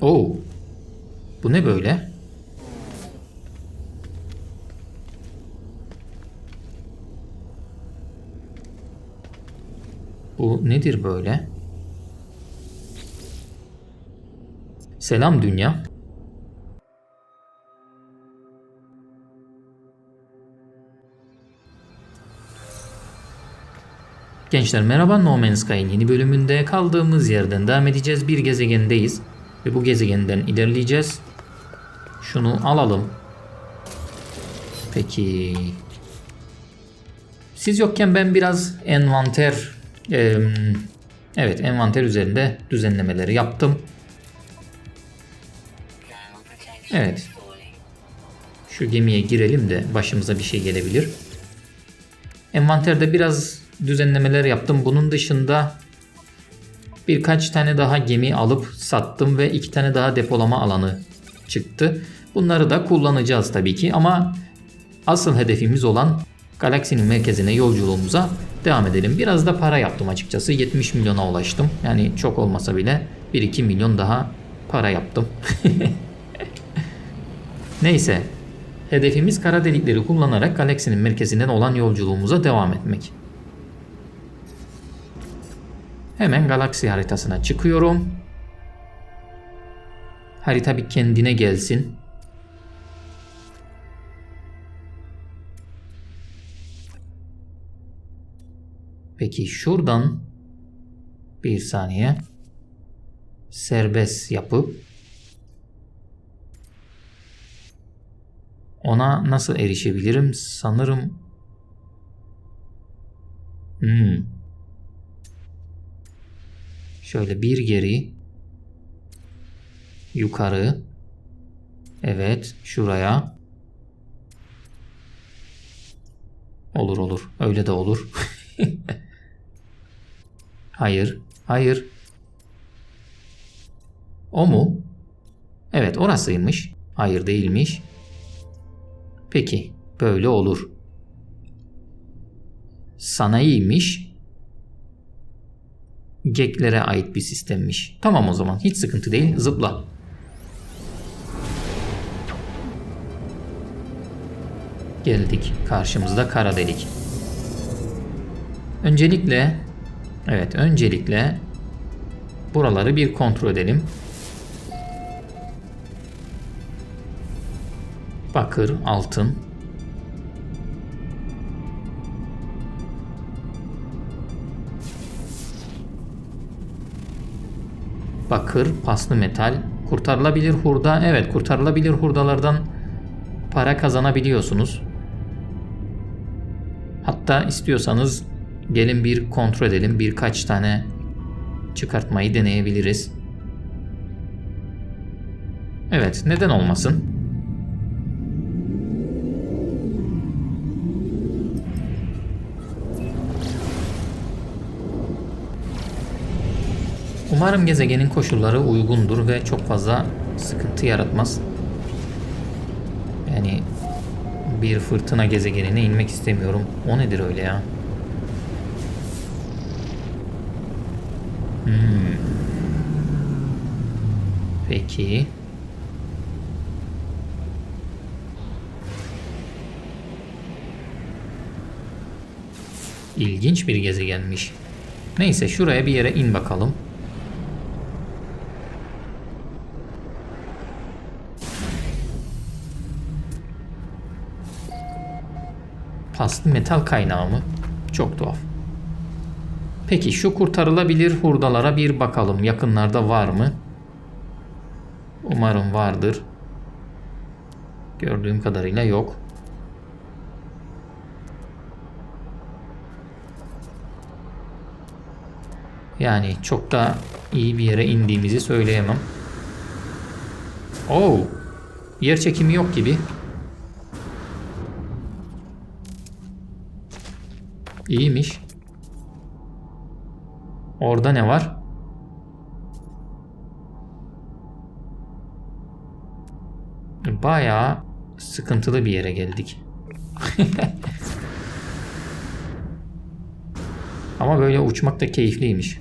Oo. Bu ne böyle? Bu nedir böyle? Selam dünya. Gençler merhaba No Man's Sky'ın yeni bölümünde kaldığımız yerden devam edeceğiz. Bir gezegendeyiz ve bu gezegenden ilerleyeceğiz. Şunu alalım. Peki. Siz yokken ben biraz envanter em, evet envanter üzerinde düzenlemeleri yaptım. Evet. Şu gemiye girelim de başımıza bir şey gelebilir. Envanterde biraz düzenlemeler yaptım. Bunun dışında birkaç tane daha gemi alıp sattım ve iki tane daha depolama alanı çıktı. Bunları da kullanacağız tabii ki ama asıl hedefimiz olan galaksinin merkezine yolculuğumuza devam edelim. Biraz da para yaptım açıkçası. 70 milyona ulaştım. Yani çok olmasa bile 1-2 milyon daha para yaptım. Neyse. Hedefimiz kara delikleri kullanarak galaksinin merkezinden olan yolculuğumuza devam etmek. Hemen galaksi haritasına çıkıyorum. Harita bir kendine gelsin. Peki şuradan bir saniye serbest yapıp ona nasıl erişebilirim? Sanırım hmm. Şöyle bir geri. Yukarı. Evet şuraya. Olur olur. Öyle de olur. Hayır hayır. O mu? Evet orasıymış. Hayır değilmiş. Peki böyle olur. Sanayiymiş Geklere ait bir sistemmiş. Tamam o zaman hiç sıkıntı değil zıpla. Geldik karşımızda kara delik. Öncelikle evet öncelikle buraları bir kontrol edelim. Bakır, altın, bakır, paslı metal, kurtarılabilir hurda. Evet, kurtarılabilir hurdalardan para kazanabiliyorsunuz. Hatta istiyorsanız gelin bir kontrol edelim. Birkaç tane çıkartmayı deneyebiliriz. Evet, neden olmasın? Umarım gezegenin koşulları uygundur ve çok fazla sıkıntı yaratmaz. Yani bir fırtına gezegenine inmek istemiyorum. O nedir öyle ya? Hmm. Peki. İlginç bir gezegenmiş. Neyse şuraya bir yere in bakalım. Paslı metal kaynağı mı? Çok tuhaf. Peki şu kurtarılabilir hurdalara bir bakalım. Yakınlarda var mı? Umarım vardır. Gördüğüm kadarıyla yok. Yani çok da iyi bir yere indiğimizi söyleyemem. Oo. Yer çekimi yok gibi. İyiymiş. Orada ne var? Bayağı sıkıntılı bir yere geldik. Ama böyle uçmak da keyifliymiş.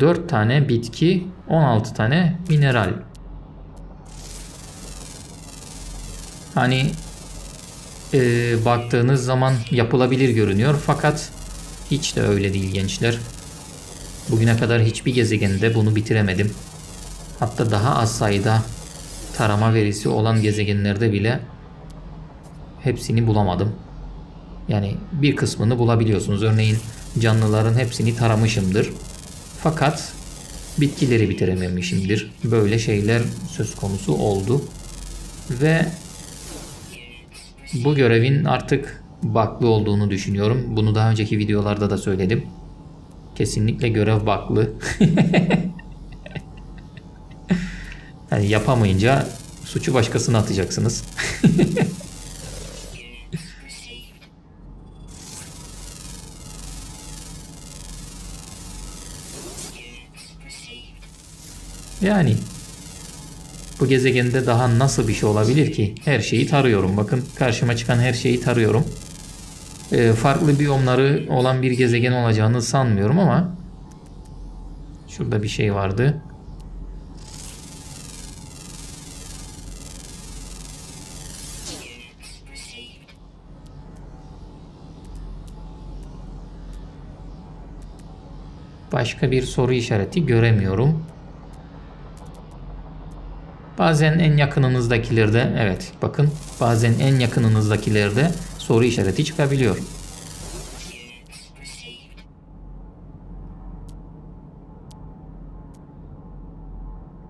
4 tane bitki, 16 tane mineral. Hani e, baktığınız zaman yapılabilir görünüyor fakat hiç de öyle değil gençler. Bugüne kadar hiçbir gezegende bunu bitiremedim. Hatta daha az sayıda tarama verisi olan gezegenlerde bile hepsini bulamadım. Yani bir kısmını bulabiliyorsunuz. Örneğin canlıların hepsini taramışımdır. Fakat bitkileri bitirememişimdir. Böyle şeyler söz konusu oldu. Ve bu görevin artık baklı olduğunu düşünüyorum. Bunu daha önceki videolarda da söyledim. Kesinlikle görev baklı. yani yapamayınca suçu başkasına atacaksınız. yani bu gezegende daha nasıl bir şey olabilir ki? Her şeyi tarıyorum. Bakın karşıma çıkan her şeyi tarıyorum. Ee, farklı biyomları olan bir gezegen olacağını sanmıyorum ama şurada bir şey vardı. Başka bir soru işareti göremiyorum. Bazen en yakınınızdakilerde evet bakın bazen en yakınınızdakilerde soru işareti çıkabiliyor.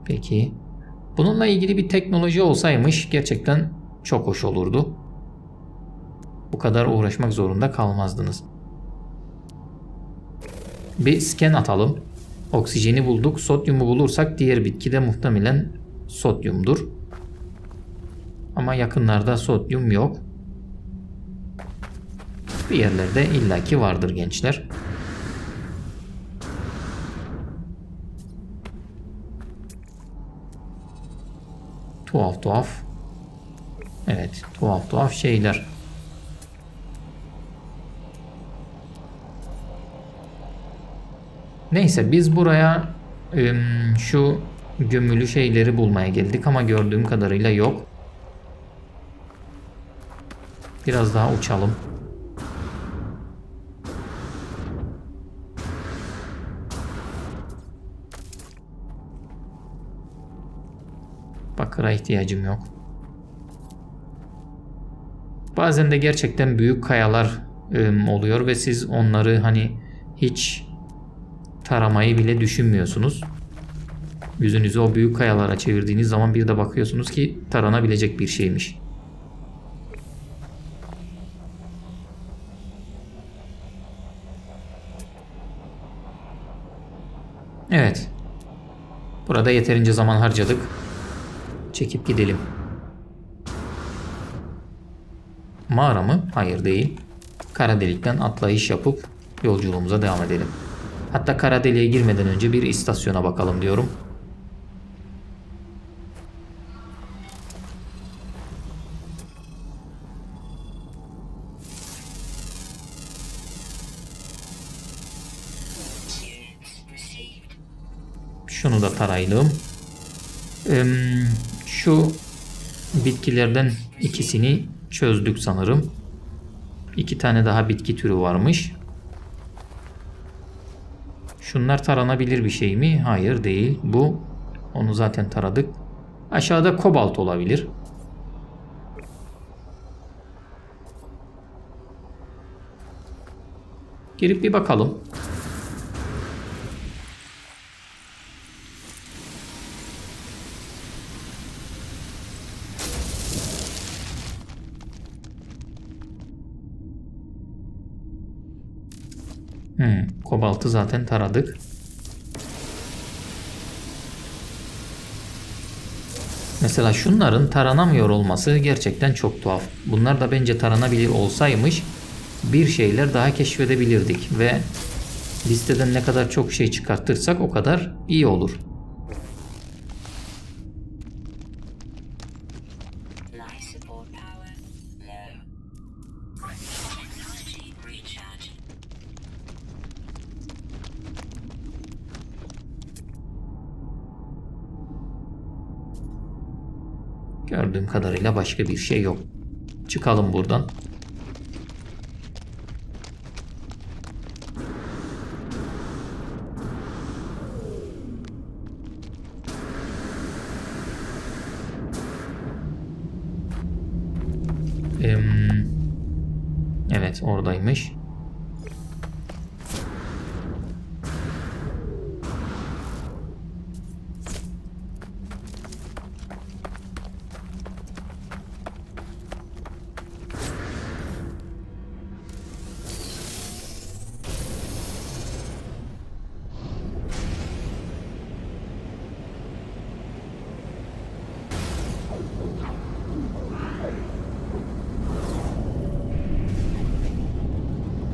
Peki bununla ilgili bir teknoloji olsaymış gerçekten çok hoş olurdu. Bu kadar uğraşmak zorunda kalmazdınız. Bir scan atalım. Oksijeni bulduk. Sodyumu bulursak diğer bitki de muhtemelen sodyumdur. Ama yakınlarda sodyum yok. Bir yerlerde illaki vardır gençler. Tuhaf tuhaf. Evet, tuhaf tuhaf şeyler. Neyse biz buraya ım, şu gömülü şeyleri bulmaya geldik ama gördüğüm kadarıyla yok. Biraz daha uçalım. Bakıra ihtiyacım yok. Bazen de gerçekten büyük kayalar ım, oluyor ve siz onları hani hiç taramayı bile düşünmüyorsunuz. Yüzünüzü o büyük kayalara çevirdiğiniz zaman bir de bakıyorsunuz ki taranabilecek bir şeymiş. Evet. Burada yeterince zaman harcadık. Çekip gidelim. Mağara mı? Hayır değil. Kara delikten atlayış yapıp yolculuğumuza devam edelim. Hatta kara deliğe girmeden önce bir istasyona bakalım diyorum. Ee, şu bitkilerden ikisini çözdük sanırım. İki tane daha bitki türü varmış. Şunlar taranabilir bir şey mi? Hayır değil. Bu onu zaten taradık. Aşağıda kobalt olabilir. Girip bir bakalım. Hmm, kobaltı zaten taradık. Mesela şunların taranamıyor olması gerçekten çok tuhaf. Bunlar da bence taranabilir olsaymış bir şeyler daha keşfedebilirdik ve listeden ne kadar çok şey çıkartırsak o kadar iyi olur. Kadarıyla başka bir şey yok. Çıkalım buradan. Evet oradaymış.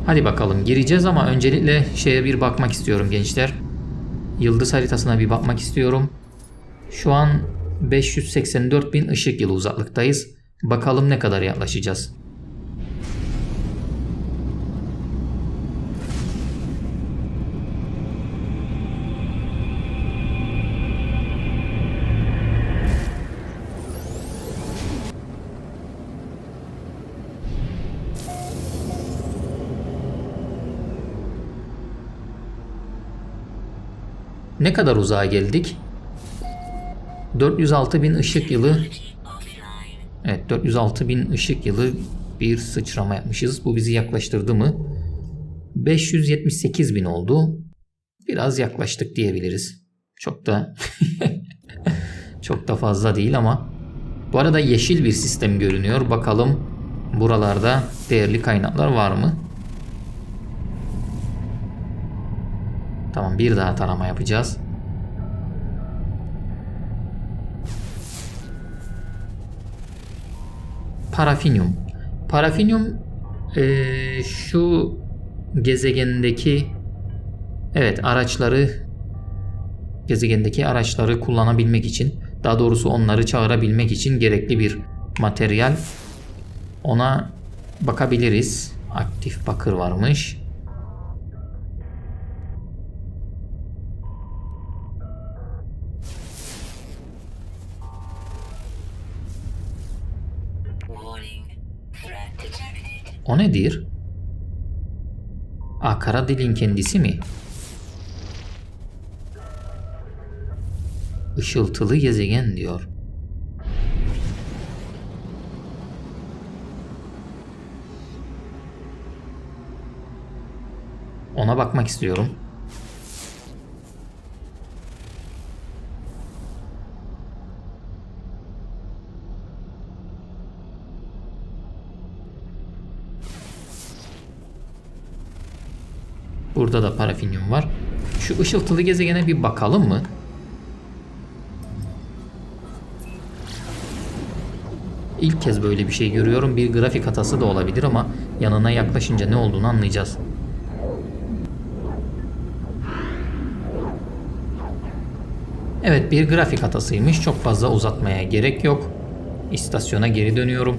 Hadi bakalım gireceğiz ama öncelikle şeye bir bakmak istiyorum gençler. Yıldız haritasına bir bakmak istiyorum. Şu an 584 bin ışık yılı uzaklıktayız. Bakalım ne kadar yaklaşacağız. Ne kadar uzağa geldik? 406 bin ışık yılı. Evet 406 bin ışık yılı bir sıçrama yapmışız. Bu bizi yaklaştırdı mı? 578 bin oldu. Biraz yaklaştık diyebiliriz. Çok da çok da fazla değil ama. Bu arada yeşil bir sistem görünüyor. Bakalım buralarda değerli kaynaklar var mı? Tamam bir daha tarama yapacağız. Parafinyum. Parafinyum eee, şu gezegendeki evet araçları gezegendeki araçları kullanabilmek için daha doğrusu onları çağırabilmek için gerekli bir materyal. Ona bakabiliriz. Aktif bakır varmış. O nedir? Aa, kara deliğin kendisi mi? Işıltılı gezegen diyor. Ona bakmak istiyorum. Burada da parafinyum var. Şu ışıltılı gezegene bir bakalım mı? İlk kez böyle bir şey görüyorum. Bir grafik hatası da olabilir ama yanına yaklaşınca ne olduğunu anlayacağız. Evet bir grafik hatasıymış. Çok fazla uzatmaya gerek yok. İstasyona geri dönüyorum.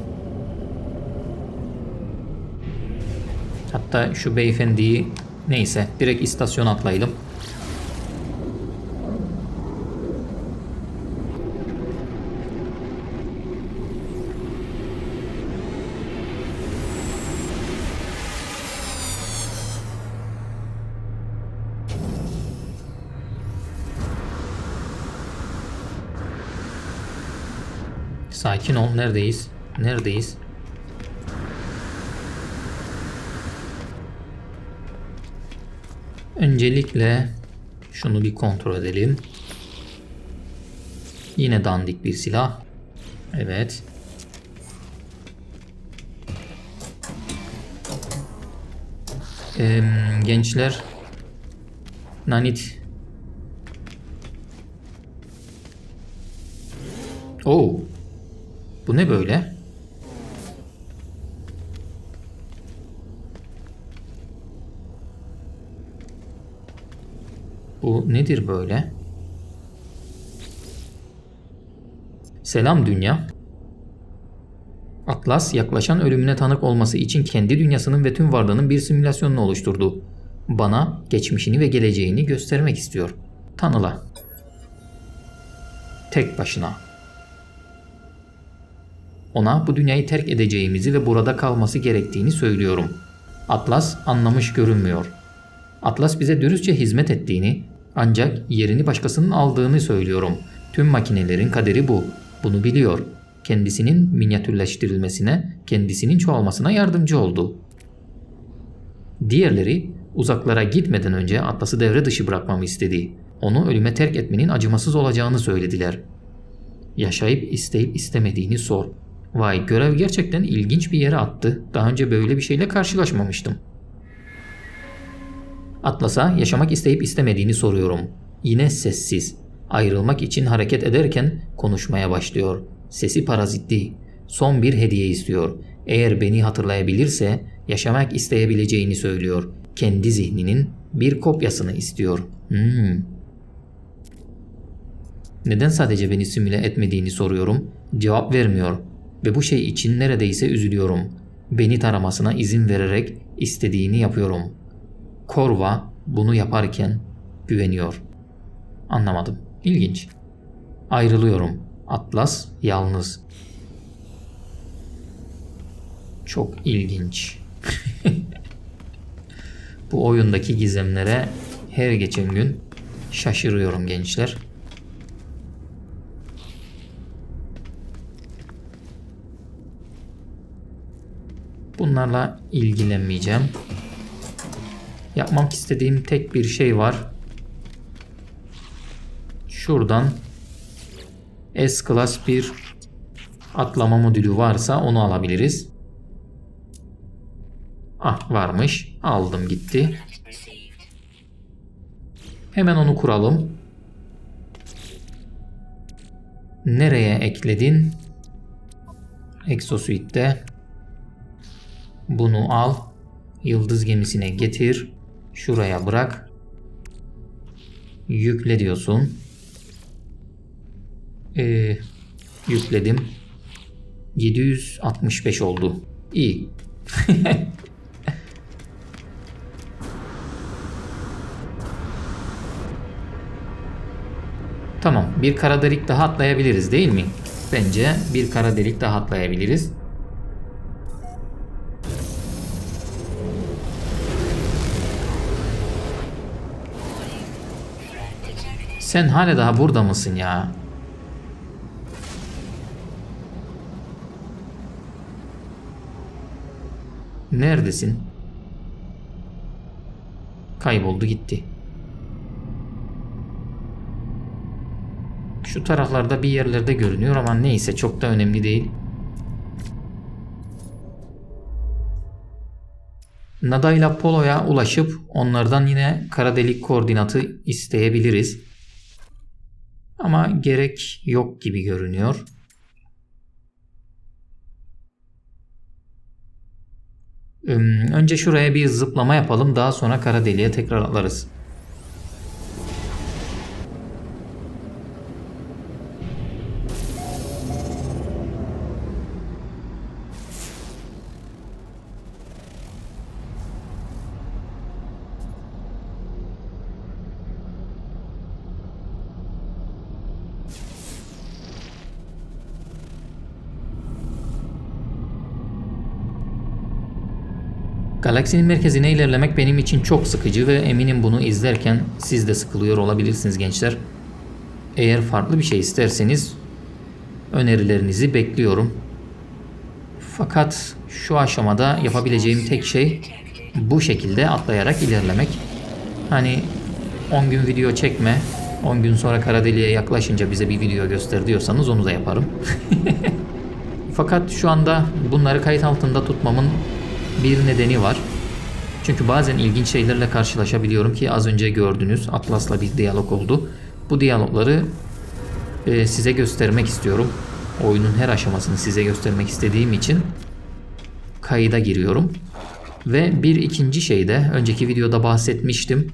Hatta şu beyefendiyi neyse direkt istasyon atlayalım. Sakin ol. Neredeyiz? Neredeyiz? Öncelikle şunu bir kontrol edelim. Yine dandik bir silah. Evet. Em, gençler Nanit Oo. Bu ne böyle? Bu nedir böyle? Selam dünya. Atlas yaklaşan ölümüne tanık olması için kendi dünyasının ve tüm varlığının bir simülasyonunu oluşturdu. Bana geçmişini ve geleceğini göstermek istiyor. Tanıla. Tek başına. Ona bu dünyayı terk edeceğimizi ve burada kalması gerektiğini söylüyorum. Atlas anlamış görünmüyor. Atlas bize dürüstçe hizmet ettiğini ancak yerini başkasının aldığını söylüyorum. Tüm makinelerin kaderi bu. Bunu biliyor. Kendisinin minyatürleştirilmesine, kendisinin çoğalmasına yardımcı oldu. Diğerleri uzaklara gitmeden önce Atlas'ı devre dışı bırakmamı istedi. Onu ölüme terk etmenin acımasız olacağını söylediler. Yaşayıp isteyip istemediğini sor. Vay görev gerçekten ilginç bir yere attı. Daha önce böyle bir şeyle karşılaşmamıştım. Atlas'a yaşamak isteyip istemediğini soruyorum. Yine sessiz. Ayrılmak için hareket ederken konuşmaya başlıyor. Sesi parazitli. Son bir hediye istiyor. Eğer beni hatırlayabilirse yaşamak isteyebileceğini söylüyor. Kendi zihninin bir kopyasını istiyor. Hmm. Neden sadece beni simüle etmediğini soruyorum. Cevap vermiyor. Ve bu şey için neredeyse üzülüyorum. Beni taramasına izin vererek istediğini yapıyorum. Korva bunu yaparken güveniyor. Anlamadım. İlginç. Ayrılıyorum. Atlas yalnız. Çok ilginç. Bu oyundaki gizemlere her geçen gün şaşırıyorum gençler. Bunlarla ilgilenmeyeceğim. Yapmak istediğim tek bir şey var. Şuradan S-Class bir atlama modülü varsa onu alabiliriz. Ah varmış. Aldım gitti. Hemen onu kuralım. Nereye ekledin? Exosuite'de. Bunu al. Yıldız gemisine getir. Şuraya bırak. Yükle diyorsun. Ee, yükledim. 765 oldu. İyi. Tamam, bir kara delik daha atlayabiliriz değil mi? Bence bir kara delik daha atlayabiliriz. Sen hala daha burada mısın ya? Neredesin? Kayboldu gitti. Şu taraflarda bir yerlerde görünüyor ama neyse çok da önemli değil. Nada ile Polo'ya ulaşıp onlardan yine kara delik koordinatı isteyebiliriz. Ama gerek yok gibi görünüyor. Önce şuraya bir zıplama yapalım daha sonra kara deliğe tekrar atlarız. Galaksinin merkezine ilerlemek benim için çok sıkıcı ve eminim bunu izlerken siz de sıkılıyor olabilirsiniz gençler. Eğer farklı bir şey isterseniz önerilerinizi bekliyorum. Fakat şu aşamada yapabileceğim tek şey bu şekilde atlayarak ilerlemek. Hani 10 gün video çekme, 10 gün sonra kara deliğe yaklaşınca bize bir video göster diyorsanız onu da yaparım. Fakat şu anda bunları kayıt altında tutmamın bir nedeni var. Çünkü bazen ilginç şeylerle karşılaşabiliyorum ki az önce gördünüz Atlas'la bir diyalog oldu. Bu diyalogları e, size göstermek istiyorum. Oyunun her aşamasını size göstermek istediğim için kayıda giriyorum. Ve bir ikinci şey de önceki videoda bahsetmiştim.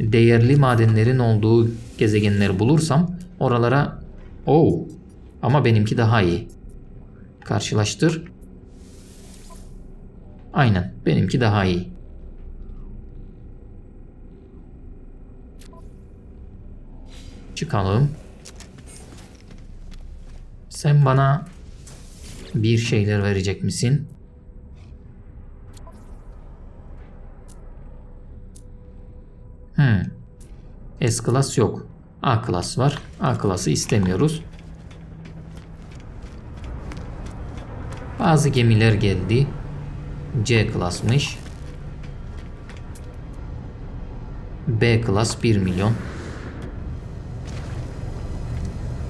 Değerli madenlerin olduğu gezegenleri bulursam oralara oh ama benimki daha iyi. Karşılaştır. Aynen. Benimki daha iyi. Çıkalım. Sen bana Bir şeyler verecek misin? Hmm. S klas yok. A klas var. A klası istemiyoruz. Bazı gemiler geldi. C klasmış. B klas 1 milyon.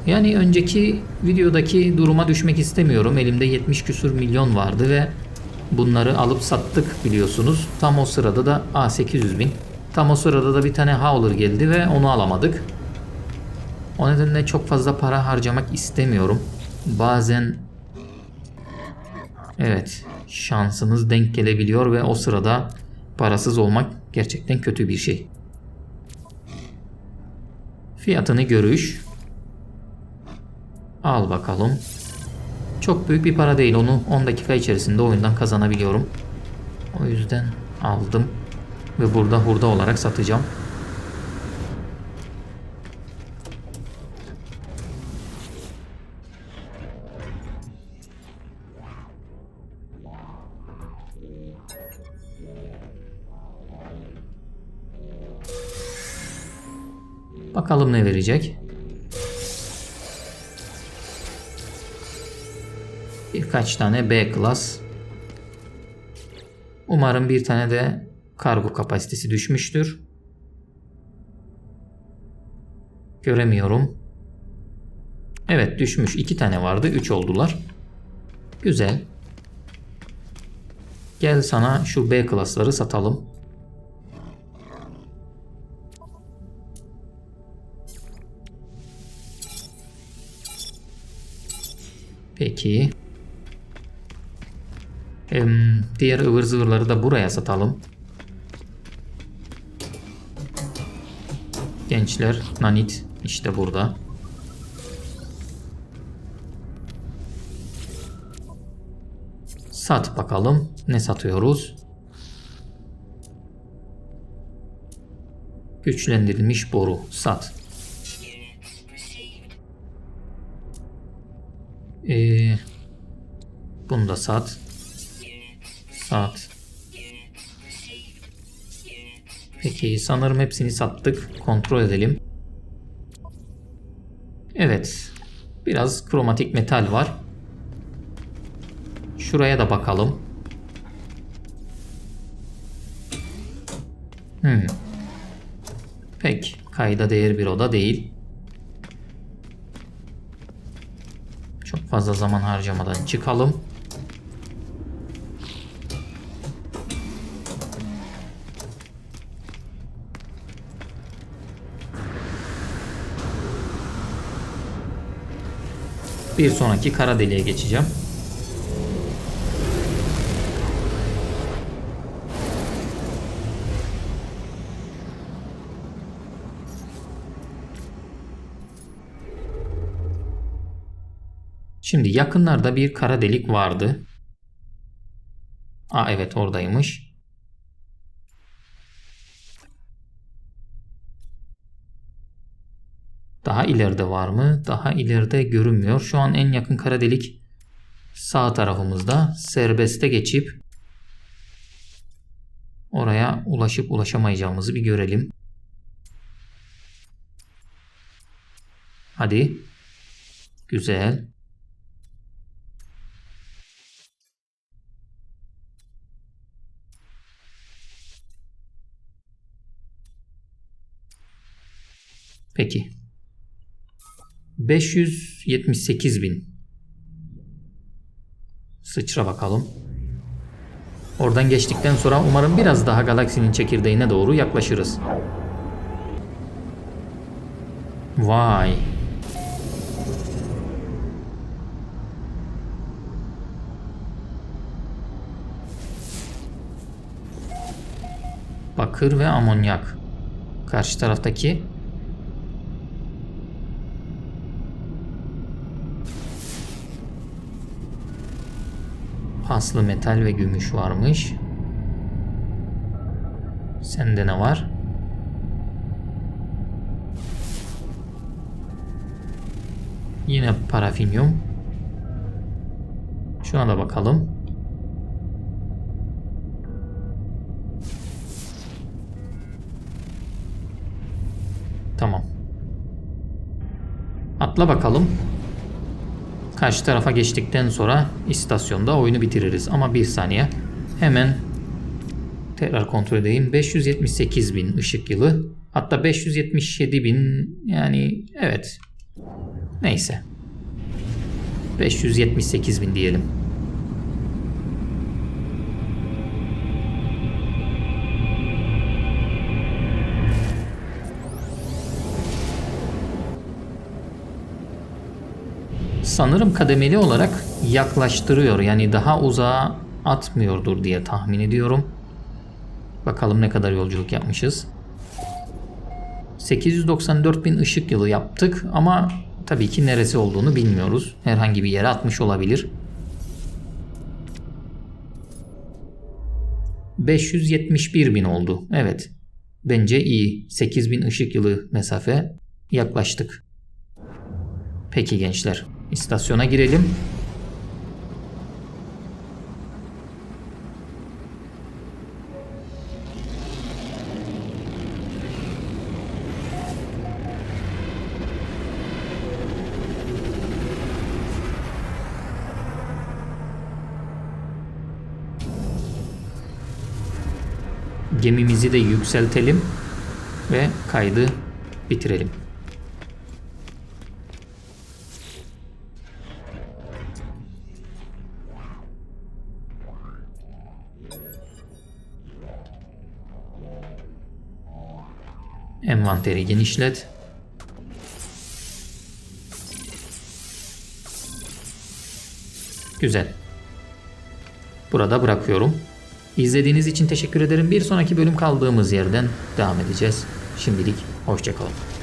Yani önceki videodaki duruma düşmek istemiyorum. Elimde 70 küsur milyon vardı ve bunları alıp sattık biliyorsunuz. Tam o sırada da A 800 bin. Tam o sırada da bir tane Howler geldi ve onu alamadık. O nedenle çok fazla para harcamak istemiyorum. Bazen evet şansınız denk gelebiliyor ve o sırada parasız olmak gerçekten kötü bir şey. Fiyatını görüş. Al bakalım. Çok büyük bir para değil. Onu 10 dakika içerisinde oyundan kazanabiliyorum. O yüzden aldım. Ve burada hurda olarak satacağım. Bakalım ne verecek. Birkaç tane B klas. Umarım bir tane de kargo kapasitesi düşmüştür. Göremiyorum. Evet düşmüş. iki tane vardı. Üç oldular. Güzel. Gel sana şu B klasları satalım. Peki. Diğer ıvır zıvırları da buraya satalım. Gençler, nanit işte burada. Sat bakalım. Ne satıyoruz? Güçlendirilmiş boru. Sat. Ee, bunu da sat. Sat. Peki sanırım hepsini sattık. Kontrol edelim. Evet. Biraz kromatik metal var. Şuraya da bakalım. Hmm. Pek kayda değer bir oda değil. Çok fazla zaman harcamadan çıkalım. Bir sonraki kara deliğe geçeceğim. Şimdi yakınlarda bir kara delik vardı. Aa evet oradaymış. Daha ileride var mı? Daha ileride görünmüyor. Şu an en yakın kara delik sağ tarafımızda. Serbeste geçip oraya ulaşıp ulaşamayacağımızı bir görelim. Hadi. Güzel. Peki. 578 bin. Sıçra bakalım. Oradan geçtikten sonra umarım biraz daha galaksinin çekirdeğine doğru yaklaşırız. Vay. Bakır ve amonyak. Karşı taraftaki paslı metal ve gümüş varmış. Sende ne var? Yine parafinyum. Şuna da bakalım. Tamam. Atla bakalım. Karşı tarafa geçtikten sonra istasyonda oyunu bitiririz. Ama bir saniye. Hemen tekrar kontrol edeyim. 578 bin ışık yılı. Hatta 577 bin yani evet. Neyse. 578 bin diyelim. Sanırım kademeli olarak yaklaştırıyor. Yani daha uzağa atmıyordur diye tahmin ediyorum. Bakalım ne kadar yolculuk yapmışız. 894 bin ışık yılı yaptık ama tabii ki neresi olduğunu bilmiyoruz. Herhangi bir yere atmış olabilir. 571 bin oldu. Evet. Bence iyi. 8000 ışık yılı mesafe yaklaştık. Peki gençler. İstasyona girelim. Gemimizi de yükseltelim ve kaydı bitirelim. Envanteri genişlet. Güzel. Burada bırakıyorum. İzlediğiniz için teşekkür ederim. Bir sonraki bölüm kaldığımız yerden devam edeceğiz. Şimdilik hoşçakalın.